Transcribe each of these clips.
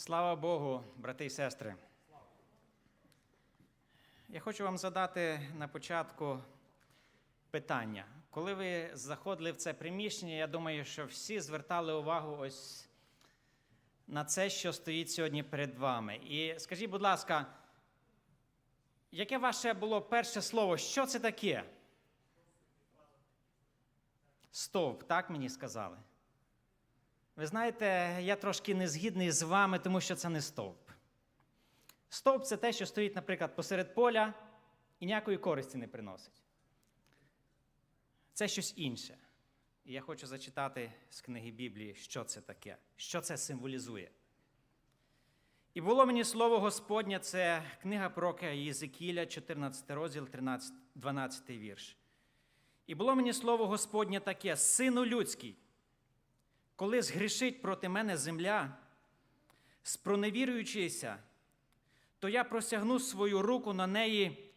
Слава Богу, брати і сестри. Я хочу вам задати на початку питання. Коли ви заходили в це приміщення, я думаю, що всі звертали увагу ось на це, що стоїть сьогодні перед вами. І скажіть, будь ласка, яке ваше було перше слово? Що це таке? Стовп, так мені сказали. Ви знаєте, я трошки не згідний з вами, тому що це не стовп. Стовп це те, що стоїть, наприклад, посеред поля і ніякої користі не приносить. Це щось інше. І я хочу зачитати з книги Біблії, що це таке, що це символізує. І було мені слово Господнє, це книга пророка Єзекіля, 14 розділ, 13, 12 вірш. І було мені слово Господнє таке: Сину людський, коли згрішить проти мене земля, спроневірюючися, то я просягну свою руку на неї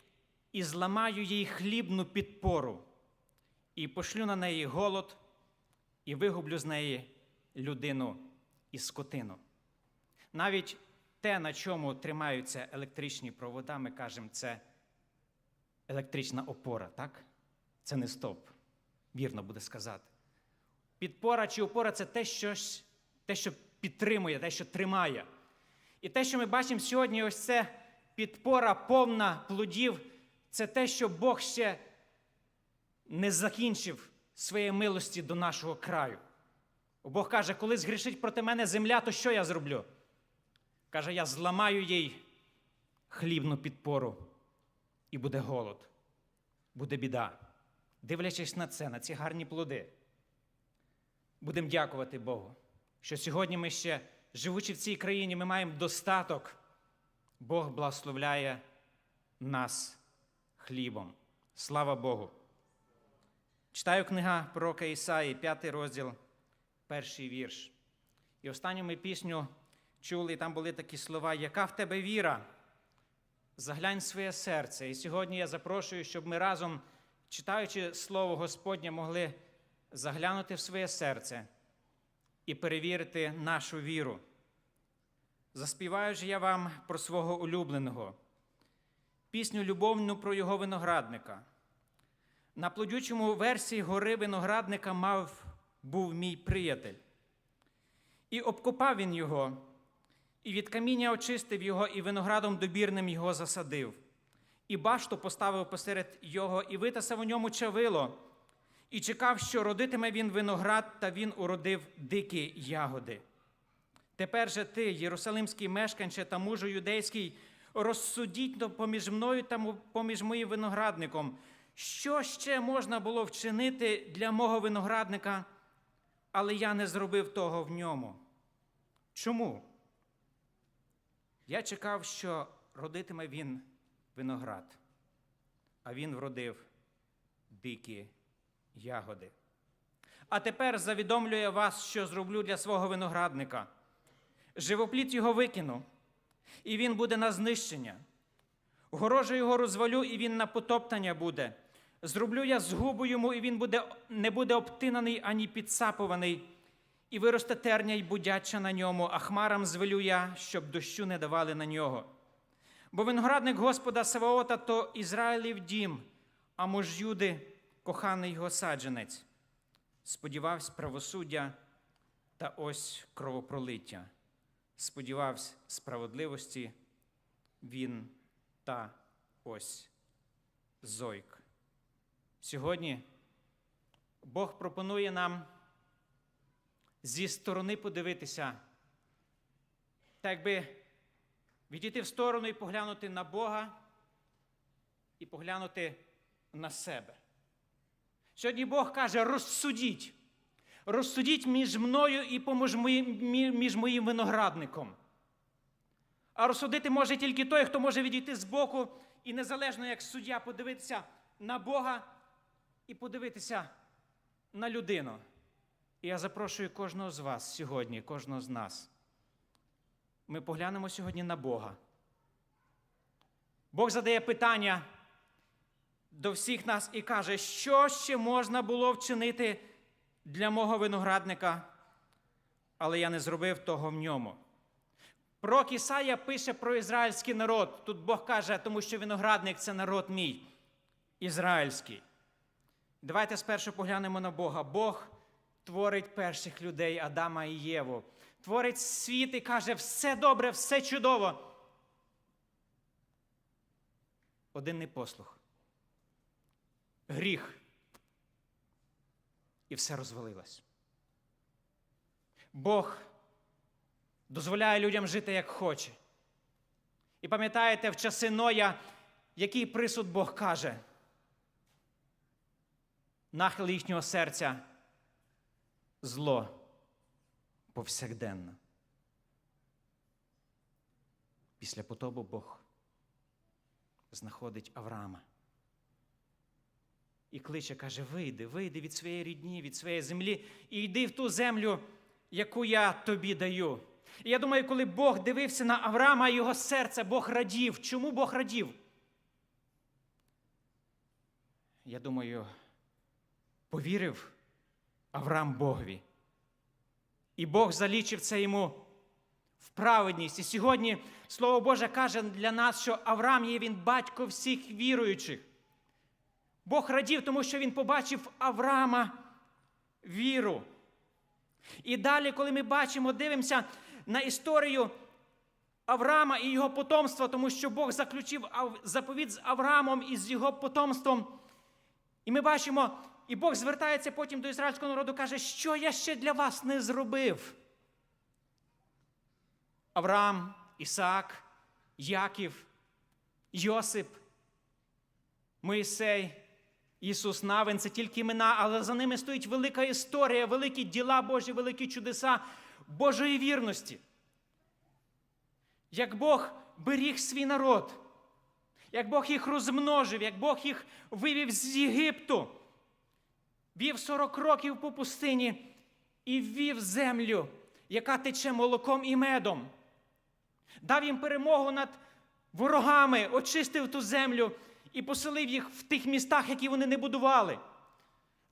і зламаю їй хлібну підпору, і пошлю на неї голод, і вигублю з неї людину і скотину. Навіть те, на чому тримаються електричні провода, ми кажемо, це електрична опора, так? Це не стовп, вірно буде сказати. Підпора чи опора це те, що, те, що підтримує, те, що тримає. І те, що ми бачимо сьогодні, ось це підпора повна плодів, це те, що Бог ще не закінчив своєї милості до нашого краю. Бог каже, коли згрішить проти мене земля, то що я зроблю? Каже, я зламаю їй хлібну підпору, і буде голод, буде біда. Дивлячись на це, на ці гарні плоди, будемо дякувати Богу, що сьогодні ми ще, живучи в цій країні, ми маємо достаток. Бог благословляє нас хлібом. Слава Богу. Читаю книга пророка Ісаї, 5 розділ, перший вірш. І останню ми пісню чули, і там були такі слова: Яка в тебе віра? Заглянь своє серце. І сьогодні я запрошую, щоб ми разом, читаючи Слово Господнє, могли заглянути в своє серце і перевірити нашу віру. Заспіваю ж я вам про свого улюбленого, пісню любовну про його виноградника. На плодючому версі гори виноградника мав був мій приятель. І обкопав він його, і від каміння очистив його, і виноградом добірним його засадив, і башту поставив посеред його, і витасав у ньому чавило, і чекав, що родитиме він виноград, та він уродив дикі ягоди. Тепер же ти, Єрусалимський мешканче та мужу юдейський, розсудіть поміж мною та поміж моїм виноградником, що ще можна було вчинити для мого виноградника, але я не зробив того в ньому. Чому? Я чекав, що родитиме він виноград, а він вродив дикі ягоди. А тепер завідомлює вас, що зроблю для свого виноградника. Живопліт його викину, і він буде на знищення. Горожу його розвалю, і він на потоптання буде. Зроблю я згубу йому, і він буде, не буде обтинаний ані підсапуваний, і виросте терня й будяча на ньому, а хмарам звелю я, щоб дощу не давали на нього. Бо виноградник Господа Саваота то Ізраїлів дім, а муж Юди коханий його саджанець. Сподівався правосуддя та ось кровопролиття. Сподівався справедливості він та ось зойк. Сьогодні Бог пропонує нам зі сторони подивитися, так якби відійти в сторону і поглянути на Бога і поглянути на себе. Сьогодні Бог каже: розсудіть, розсудіть між мною і поміж моїм, між моїм виноградником. А розсудити може тільки той, хто може відійти з боку і незалежно як суддя подивитися на Бога і подивитися на людину. І я запрошую кожного з вас сьогодні, кожного з нас. Ми поглянемо сьогодні на Бога. Бог задає питання до всіх нас і каже, що ще можна було вчинити для мого виноградника, але я не зробив того в ньому. Пророк Ісая пише про ізраїльський народ. Тут Бог каже, тому що виноградник це народ мій, ізраїльський. Давайте спершу поглянемо на Бога. Бог творить перших людей Адама і Єву. Творить світ і каже, все добре, все чудово. Один непослух. Гріх. І все розвалилось. Бог дозволяє людям жити як хоче. І пам'ятаєте, в часи Ноя, який присуд Бог каже, нахил їхнього серця зло повсякденно. Після потопу Бог знаходить Авраама. І кличе, каже: вийди, вийди від своєї рідні, від своєї землі і йди в ту землю, яку я тобі даю. І я думаю, коли Бог дивився на Авраама і його серце, Бог радів. Чому Бог радів? Я думаю, повірив Авраам Богові. І Бог залічив це йому в праведність. І сьогодні Слово Боже каже для нас, що Авраам є він батько всіх віруючих. Бог радів, тому що він побачив Авраама віру. І далі, коли ми бачимо, дивимося на історію Авраама і його потомства, тому що Бог заключив заповідь з Авраамом і з його потомством. І ми бачимо, і Бог звертається потім до ізраїльського народу, каже, що я ще для вас не зробив. Авраам, Ісаак, Яків, Йосип, Моїсей, Ісус Навин це тільки імена, але за ними стоїть велика історія, великі діла Божі, великі чудеса Божої вірності. Як Бог беріг свій народ, як Бог їх розмножив, як Бог їх вивів з Єгипту, вів 40 років по пустині і ввів землю, яка тече молоком і медом. Дав їм перемогу над ворогами, очистив ту землю і поселив їх в тих містах, які вони не будували.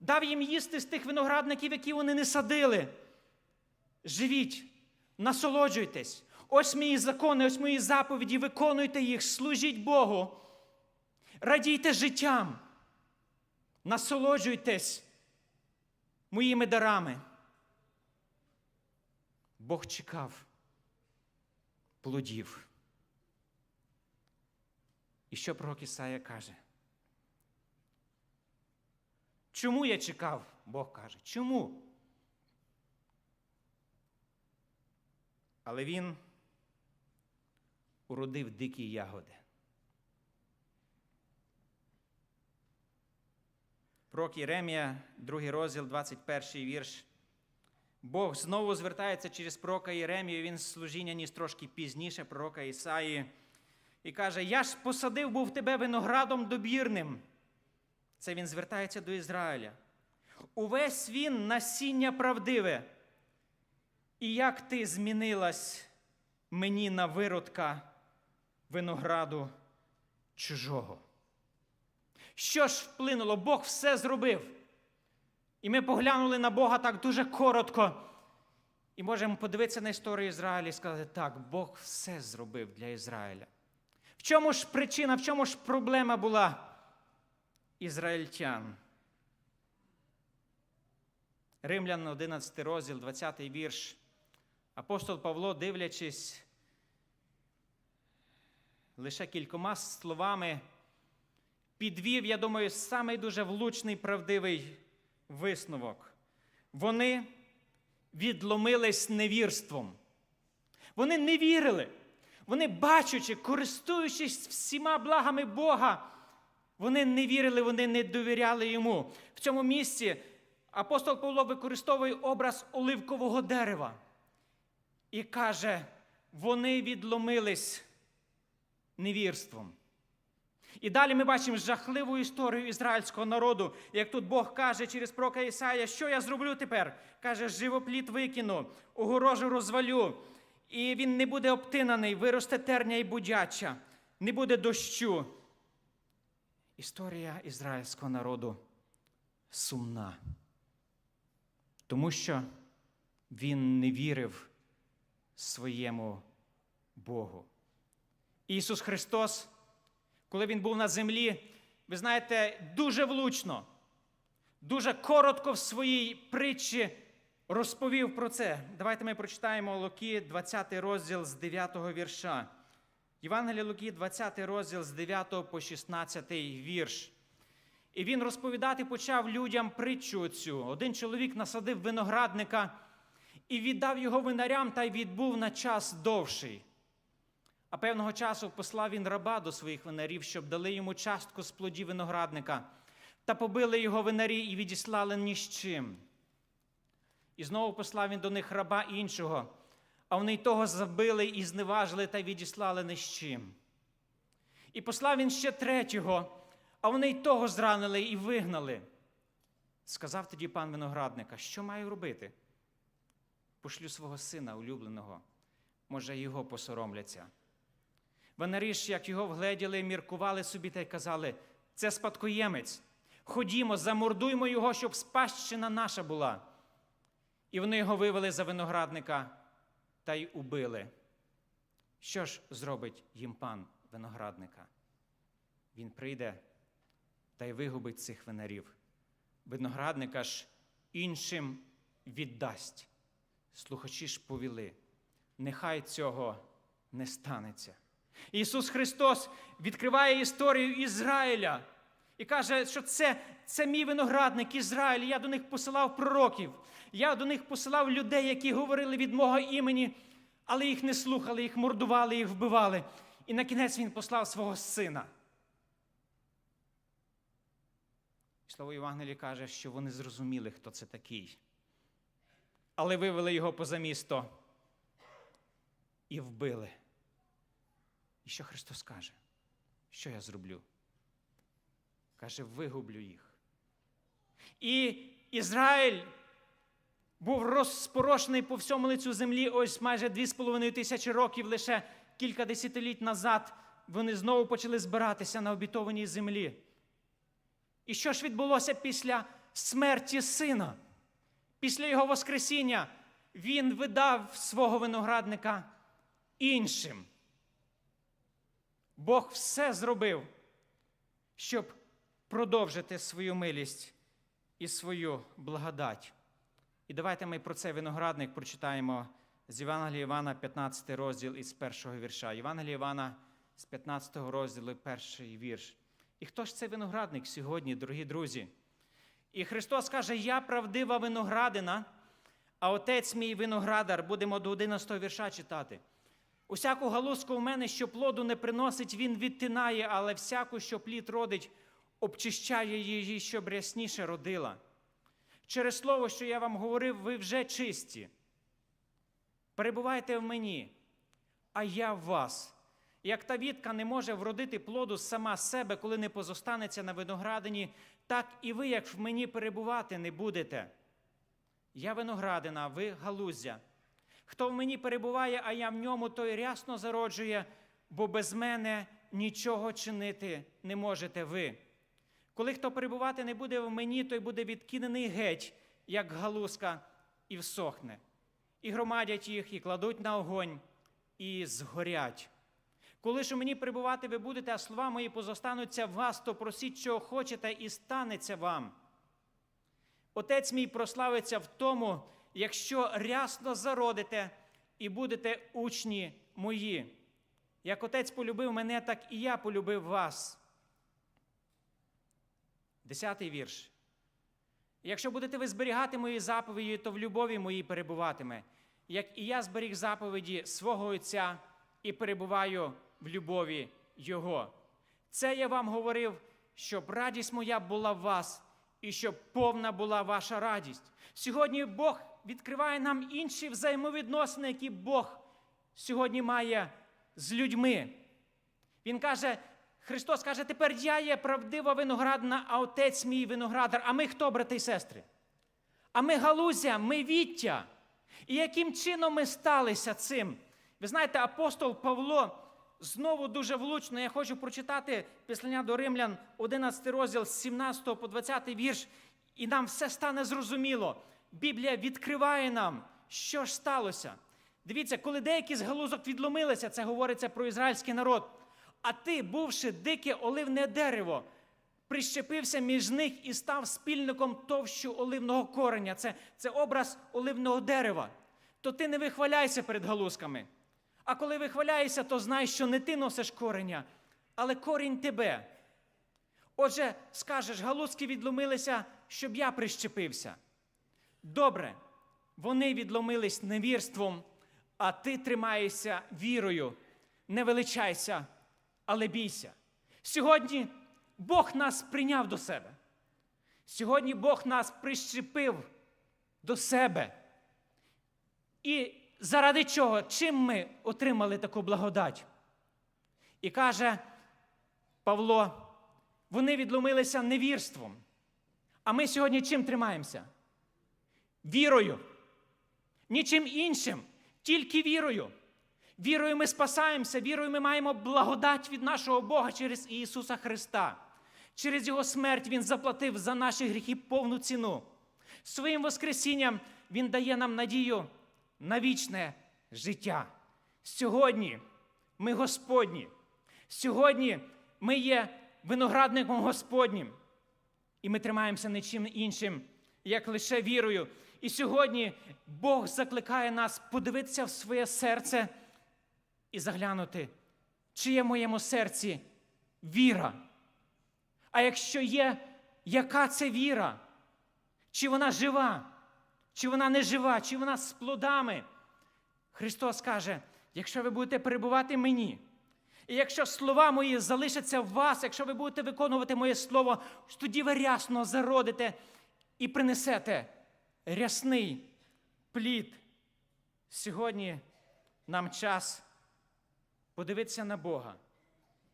Дав їм їсти з тих виноградників, які вони не садили. Живіть, насолоджуйтесь. Ось мої закони, ось мої заповіді, виконуйте їх, служіть Богу. Радійте життям, насолоджуйтесь моїми дарами. Бог чекав плодів. І що пророк Ісая каже? Чому я чекав? Бог каже. Чому? Але він уродив дикі ягоди. Пророк Єремія, другий розділ, 21 вірш. Бог знову звертається через пророка Єремію, він служіння ніс трошки пізніше пророка Ісаї. І каже: Я ж посадив був тебе виноградом добірним. Це він звертається до Ізраїля. Увесь він насіння правдиве. І як ти змінилась мені на виродка винограду чужого? Що ж вплинуло? Бог все зробив. І ми поглянули на Бога так дуже коротко. І можемо подивитися на історію Ізраїля і сказати, так, Бог все зробив для Ізраїля. В чому ж причина, в чому ж проблема була ізраїльтян? Римлян, 11 розділ, 20 вірш. Апостол Павло, дивлячись лише кількома словами, підвів, я думаю, самий дуже влучний правдивий висновок. Вони відломились невірством. Вони не вірили. Вони, бачачи, користуючись всіма благами Бога, вони не вірили, вони не довіряли йому. В цьому місці апостол Павло використовує образ оливкового дерева і каже: вони відломились невірством. І далі ми бачимо жахливу історію ізраїльського народу, як тут Бог каже через пророка Ісая, що я зроблю тепер? Каже, живопліт викину, огорожу розвалю, і він не буде обтинаний, виросте терня і будяча, не буде дощу. Історія ізраїльського народу сумна, тому що він не вірив своєму Богу. Ісус Христос, коли Він був на землі, ви знаєте, дуже влучно, дуже коротко в своїй притчі розповів про це. Давайте ми прочитаємо Луки, 20 розділ з 9 вірша. Євангелія Луки, 20 розділ з 9 по 16 вірш. І він розповідати почав людям притчу цю. Один чоловік насадив виноградника і віддав його винарям та й відбув на час довший. А певного часу послав він раба до своїх винарів, щоб дали йому частку з плодів виноградника, та побили його винарі і відіслали ні з чим. І знову послав він до них раба іншого, а вони й того забили і зневажили та відіслали ні з чим. І послав він ще третього, а вони й того зранили і вигнали. Сказав тоді пан виноградника, що маю робити? Пошлю свого сина улюбленого, може, його посоромляться. Винарі ж, як його вгледіли, міркували собі та й казали: це спадкоємець. Ходімо, замордуймо його, щоб спадщина наша була. І вони його вивели за виноградника та й убили. Що ж зробить їм пан виноградника? Він прийде та й вигубить цих винарів. Виноградника ж іншим віддасть. Слухачі ж повіли, нехай цього не станеться. Ісус Христос відкриває історію Ізраїля і каже, що це, це мій виноградник Ізраїль. Я до них посилав пророків. Я до них посилав людей, які говорили від мого імені, але їх не слухали, їх мордували, їх вбивали. І на кінець він послав свого сина. Слово Євангелії каже, що вони зрозуміли, хто це такий. Але вивели його поза місто і вбили. І що Христос каже? Що я зроблю? Каже, вигублю їх. І Ізраїль був розпорошений по всьому лицю землі ось майже 2,5 тисячі років, лише кілька десятиліть назад вони знову почали збиратися на обітованій землі. І що ж відбулося після смерті сина? Після його Воскресіння він видав свого виноградника іншим. Бог все зробив, щоб продовжити свою милість і свою благодать. І давайте ми про цей виноградник прочитаємо з Євангелія Івана, 15 розділ із першого вірша. Євангелія Івана з 15 розділу, перший вірш. І хто ж цей виноградник сьогодні, дорогі друзі? І Христос каже: Я правдива виноградина, а отець мій виноградар, будемо до 11 вірша читати. Усяку галузку в мене, що плоду не приносить, він відтинає, але всяку, що плід родить, обчищає її, щоб рясніше родила. Через слово, що я вам говорив, ви вже чисті. Перебувайте в мені, а я в вас. Як та вітка не може вродити плоду сама себе, коли не позостанеться на виноградині, так і ви, як в мені перебувати, не будете. Я виноградина, ви галуздя. Хто в мені перебуває, а я в ньому, той рясно зароджує, бо без мене нічого чинити не можете ви. Коли хто перебувати не буде в мені, той буде відкинений геть, як галузка, і всохне. І громадять їх, і кладуть на огонь, і згорять. Коли ж у мені перебувати ви будете, а слова мої позостануться в вас, то просіть, чого хочете, і станеться вам. Отець мій прославиться в тому, якщо рясно зародите і будете учні мої. Як отець полюбив мене, так і я полюбив вас. Десятий вірш. Якщо будете ви зберігати мої заповіді, то в любові моїй перебуватиме, як і я зберіг заповіді свого Отця і перебуваю в любові Його. Це я вам говорив, щоб радість моя була в вас, і щоб повна була ваша радість. Сьогодні Бог відкриває нам інші взаємовідносини, які Бог сьогодні має з людьми. Він каже, Христос каже, тепер я є правдива виноградна, а отець мій виноградар. А ми хто, брати і сестри? А ми галузя, ми віття. І яким чином ми сталися цим? Ви знаєте, апостол Павло знову дуже влучно, я хочу прочитати післання до Римлян, 11 розділ з 17 по 20 вірш, і нам все стане зрозуміло. Біблія відкриває нам, що ж сталося. Дивіться, коли деякі з галузок відломилися, це говориться про ізраїльський народ. А ти, бувши дике оливне дерево, прищепився між них і став спільником товщу оливного кореня. Це, це образ оливного дерева. То ти не вихваляйся перед галузками. А коли вихваляєшся, то знай, що не ти носиш кореня, але корінь тебе. Отже, скажеш, галузки відломилися, щоб я прищепився. Добре, вони відломились невірством, а ти тримаєшся вірою. Не величайся, але бійся. Сьогодні Бог нас прийняв до себе. Сьогодні Бог нас прищепив до себе. І заради чого? Чим ми отримали таку благодать? І каже Павло, вони відломилися невірством. А ми сьогодні чим тримаємося? Вірою. Нічим іншим, тільки вірою. Вірою ми спасаємося, вірою ми маємо благодать від нашого Бога через Ісуса Христа. Через Його смерть Він заплатив за наші гріхи повну ціну. Своїм Воскресінням Він дає нам надію на вічне життя. Сьогодні ми Господні. Сьогодні ми є виноградником Господнім. І ми тримаємося нічим іншим, як лише вірою. І сьогодні Бог закликає нас подивитися в своє серце і заглянути, чи є в моєму серці віра. А якщо є, яка це віра? Чи вона жива, чи вона не жива, чи вона з плодами? Христос каже: якщо ви будете перебувати мені, і якщо слова мої залишаться в вас, якщо ви будете виконувати моє слово, тоді ви рясно зародите і принесете рясний плід. Сьогодні нам час подивитися на Бога.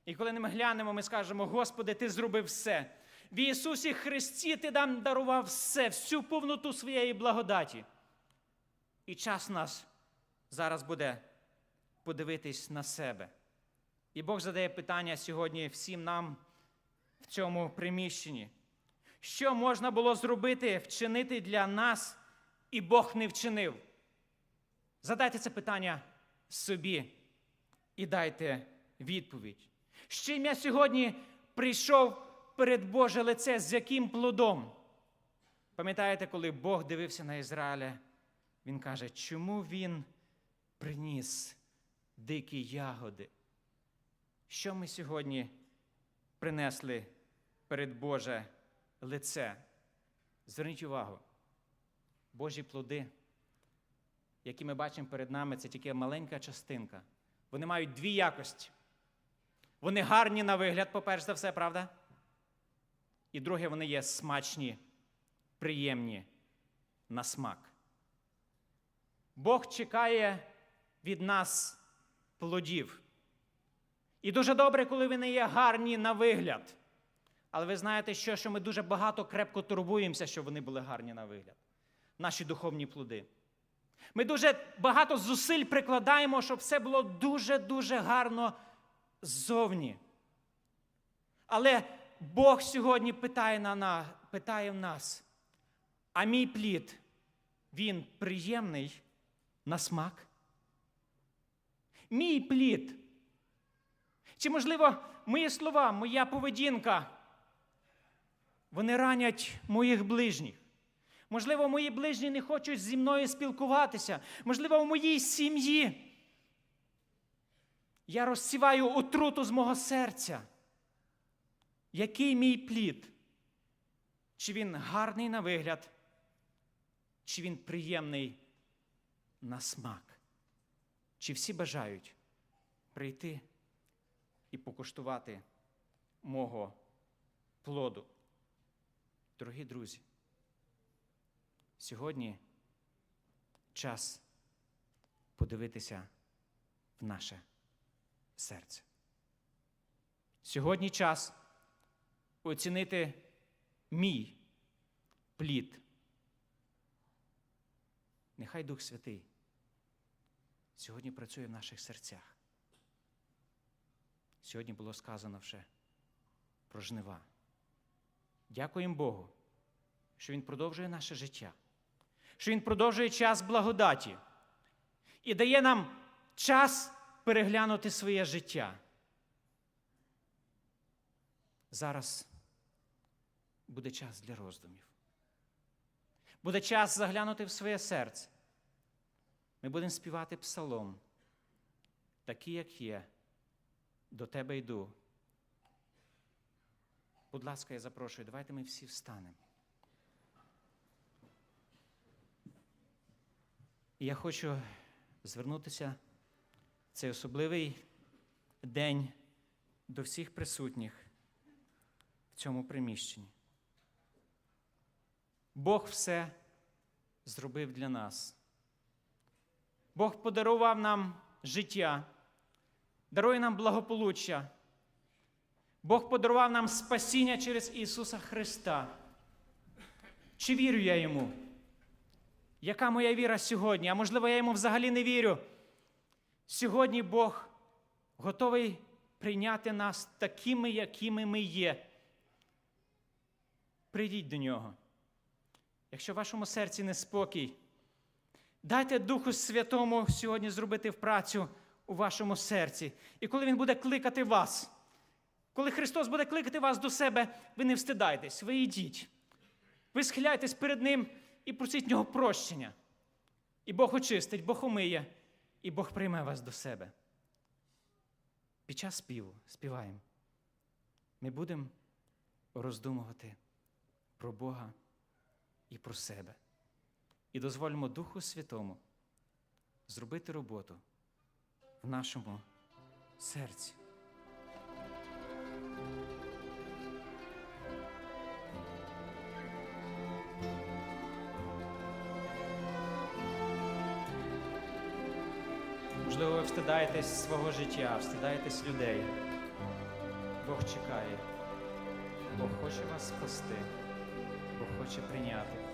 І коли ми глянемо, ми скажемо: Господи, Ти зробив все. В Ісусі Христі Ти нам дарував все, всю повноту своєї благодаті. І час нас зараз буде подивитись на себе. І Бог задає питання сьогодні всім нам в цьому приміщенні. Що можна було зробити, вчинити для нас, і Бог не вчинив? Задайте це питання собі і дайте відповідь. З чим я сьогодні прийшов перед Боже лице, з яким плодом? Пам'ятаєте, коли Бог дивився на Ізраїля, він каже, чому він приніс дикі ягоди? Що ми сьогодні принесли перед Боже лице? Зверніть увагу, Божі плоди, які ми бачимо перед нами, це тільки маленька частинка. Вони мають дві якості. Вони гарні на вигляд, по-перше за все, правда? І друге, вони є смачні, приємні на смак. Бог чекає від нас плодів. І дуже добре, коли вони є гарні на вигляд. Але ви знаєте, що, що ми дуже багато крепко турбуємося, щоб вони були гарні на вигляд. Наші духовні плоди. Ми дуже багато зусиль прикладаємо, щоб все було дуже-дуже гарно ззовні. Але Бог сьогодні питає, на, на, питає в нас, а мій плід, він приємний на смак? Мій плід. Чи, можливо, мої слова, моя поведінка, вони ранять моїх ближніх? Можливо, мої ближні не хочуть зі мною спілкуватися. Можливо, в моїй сім'ї я розсіваю отруту з мого серця. Який мій плід? Чи він гарний на вигляд, чи він приємний на смак? Чи всі бажають прийти і покуштувати мого плоду? Дорогі друзі, сьогодні час подивитися в наше серце. Сьогодні час оцінити мій плід. Нехай Дух Святий сьогодні працює в наших серцях. Сьогодні було сказано вже про жнива. Дякуємо Богу, що Він продовжує наше життя, що Він продовжує час благодаті. і дає нам час переглянути своє життя. Зараз буде час для роздумів. Буде час заглянути в своє серце. Ми будемо співати псалом, такий, як є, до тебе йду. Будь ласка, я запрошую, давайте ми всі встанемо. І я хочу звернутися в цей особливий день до всіх присутніх в цьому приміщенні. Бог все зробив для нас. Бог подарував нам життя, дарує нам благополуччя. Бог подарував нам спасіння через Ісуса Христа. Чи вірю я йому? Яка моя віра сьогодні? А можливо, я йому взагалі не вірю. Сьогодні Бог готовий прийняти нас такими, якими ми є. Прийдіть до нього. Якщо в вашому серці неспокій, дайте Духу Святому сьогодні зробити працю у вашому серці. І коли Він буде кликати вас, коли Христос буде кликати вас до себе, ви не встидайтесь, ви йдіть. Ви схиляйтесь перед Ним і просіть нього прощення. І Бог очистить, Бог умиє, і Бог прийме вас до себе. Під час співу співаємо. Ми будемо роздумувати про Бога і про себе. І дозволимо Духу Святому зробити роботу в нашому серці. Ви свого життя, стидаєтесь людей. Бог чекає. Бог хоче вас спасти. Бог хоче прийняти.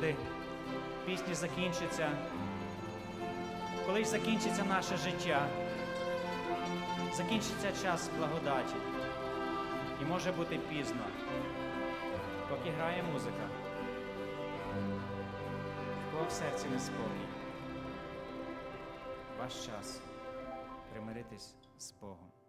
Акорди пісні закінчаться, колись закінчиться наше життя, закінчиться час благодаті. І може бути пізно, поки грає музика. В кого в серці неспокій. Ваш час примиритись з Богом.